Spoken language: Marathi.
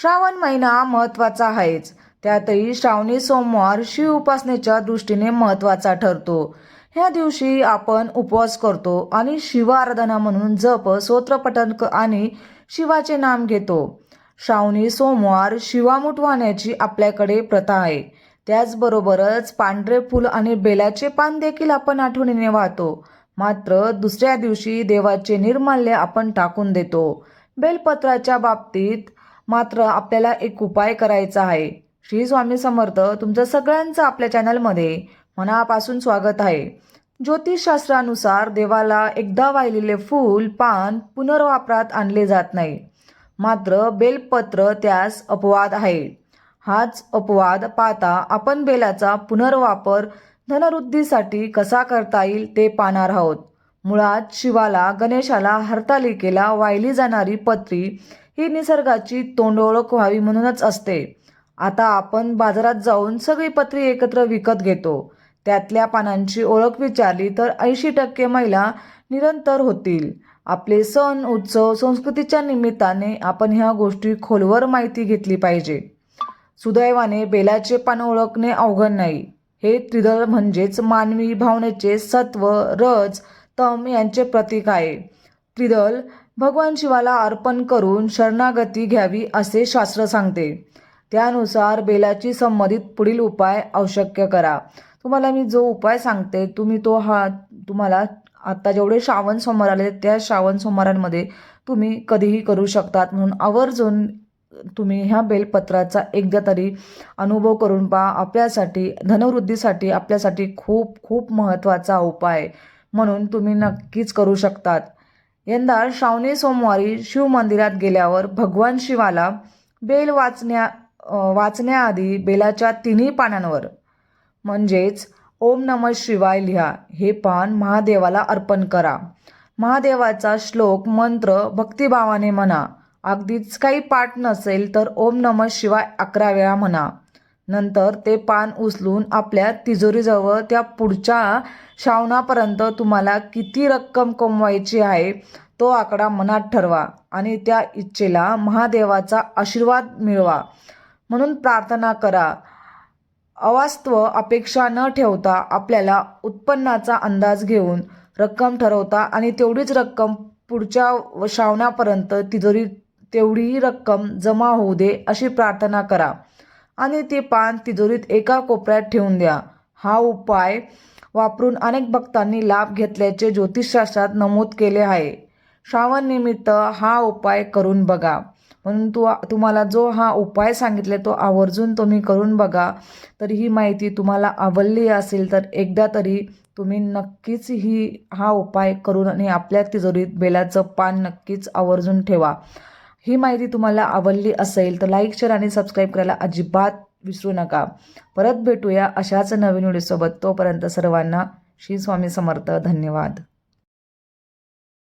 श्रावण महिना महत्त्वाचा आहेच. त्यातही श्रावणी सोमवार शिव उपासनेच्या दृष्टीने महत्त्वाचा ठरतो. ह्या दिवशी आपण उपवास करतो आणि शिव आराधना म्हणून जप स्तोत्रपठण आणि शिवाचे नाम घेतो. श्रावणी सोमवार शिवामुठ वाहण्याची आपल्याकडे प्रथा आहे. त्याचबरोबरच पांढरे फूल आणि बेलाचे पान देखील आपण आठवणीने वाहतो. मात्र दुसऱ्या दिवशी देवाचे निर्माल्य आपण टाकून देतो. बेलपत्राच्या बाबतीत मात्र आपल्याला एक उपाय करायचा आहे. श्री स्वामी समर्थ तुमचं सगळ्यांचं आपल्या चॅनलमध्ये मनापासून स्वागत आहे. ज्योतिषशास्त्रानुसार देवाला एकदा वाहिलेले फूल पान पुनर्वापरात आणले जात नाही. मात्र बेलपत्र त्यास अपवाद आहे. हाच अपवाद पाहता आपण बेलाचा पुनर्वापर धनवृद्धीसाठी कसा करता येईल ते पाहणार आहोत. मुळात शिवाला गणेशाला हरतालिकेला वाहिली जाणारी पत्री ही निसर्गाची तोंडओळख व्हावी म्हणूनच असते. आता आपण बाजारात जाऊन सगळी पत्री एकत्र विकत घेतो. त्यातल्या पानांची ओळख विचारली तर ऐंशी टक्के महिला निरंतर होतील. आपले सण उत्सव संस्कृतीच्या निमित्ताने आपण ह्या गोष्टी खोलवर माहिती घेतली पाहिजे. सुदैवाने बेलाचे पान ओळखणे अवघड नाही. हे त्रिदळ म्हणजेच मानवी भावनेचे सत्व रज तम यांचे प्रतीक आहे. त्रिदल भगवान शिवाला अर्पण करून शरणागती घ्यावी असे शास्त्र सांगते. त्यानुसार बेलाची संबंधित पुढील उपाय आवश्यक करा. तुम्हाला मी जो उपाय सांगते तुम्ही तो हा तुम्हाला आत्ता जेवढे श्रावण सोमवार आले त्या श्रावण सोमवारांमध्ये तुम्ही कधीही करू शकतात. म्हणून आवर्जून तुम्ही ह्या बेलपत्राचा एकदा तरी अनुभव करून पहा. आपल्यासाठी धनवृद्धीसाठी आपल्यासाठी खूप खूप महत्त्वाचा उपाय म्हणून तुम्ही नक्कीच करू शकतात. यंदा श्रावणी सोमवारी शिव मंदिरात गेल्यावर भगवान शिवाला बेल वाचण्या वाचण्याआधी बेलाच्या तिन्ही पानांवर. म्हणजेच ओम नम शिवाय लिहा हे पान महादेवाला अर्पण करा. महादेवाचा श्लोक मंत्र भक्तिभावाने म्हणा. अगदीच काही पाठ नसेल तर ओम नम शिवाय अकरा वेळा म्हणा. नंतर ते पान उचलून आपल्या तिजोरीजवळ त्या पुढच्या श्रावणापर्यंत तुम्हाला किती रक्कम कमवायची आहे तो आकडा मनात ठरवा आणि त्या इच्छेला महादेवाचा आशीर्वाद मिळवा. म्हणून प्रार्थना करा. अवास्तव अपेक्षा न ठेवता आपल्याला उत्पन्नाचा अंदाज घेऊन रक्कम ठरवता आणि तेवढीच रक्कम पुढच्या व- श्रावणापर्यंत तिजोरी तेवढीही रक्कम जमा होऊ दे अशी प्रार्थना करा. आणि ते पान तिजोरीत एका कोपऱ्यात ठेवून द्या. हा उपाय वापरून अनेक भक्तांनी लाभ घेतल्याचे ज्योतिषशास्त्रात नमूद केले आहे. श्रावण निमित्त हा उपाय करून बघा. म्हणून तू तुम्हाला जो हा उपाय सांगितले तो आवर्जून तुम्ही करून बघा. तर ही माहिती तुम्हाला आवडली असेल तर एकदा तरी तुम्ही नक्कीच ही हा उपाय करून आणि आपल्या तिजोरीत बेलाचं पान नक्कीच आवर्जून ठेवा. ही माहिती तुम्हाला आवडली असेल तर लाईक शेअर आणि सबस्क्राईब करायला अजिबात विसरू नका. परत भेटूया अशाच नवीन व्हिडिओसोबत तोपर्यंत सर्वांना श्री स्वामी समर्थ. धन्यवाद.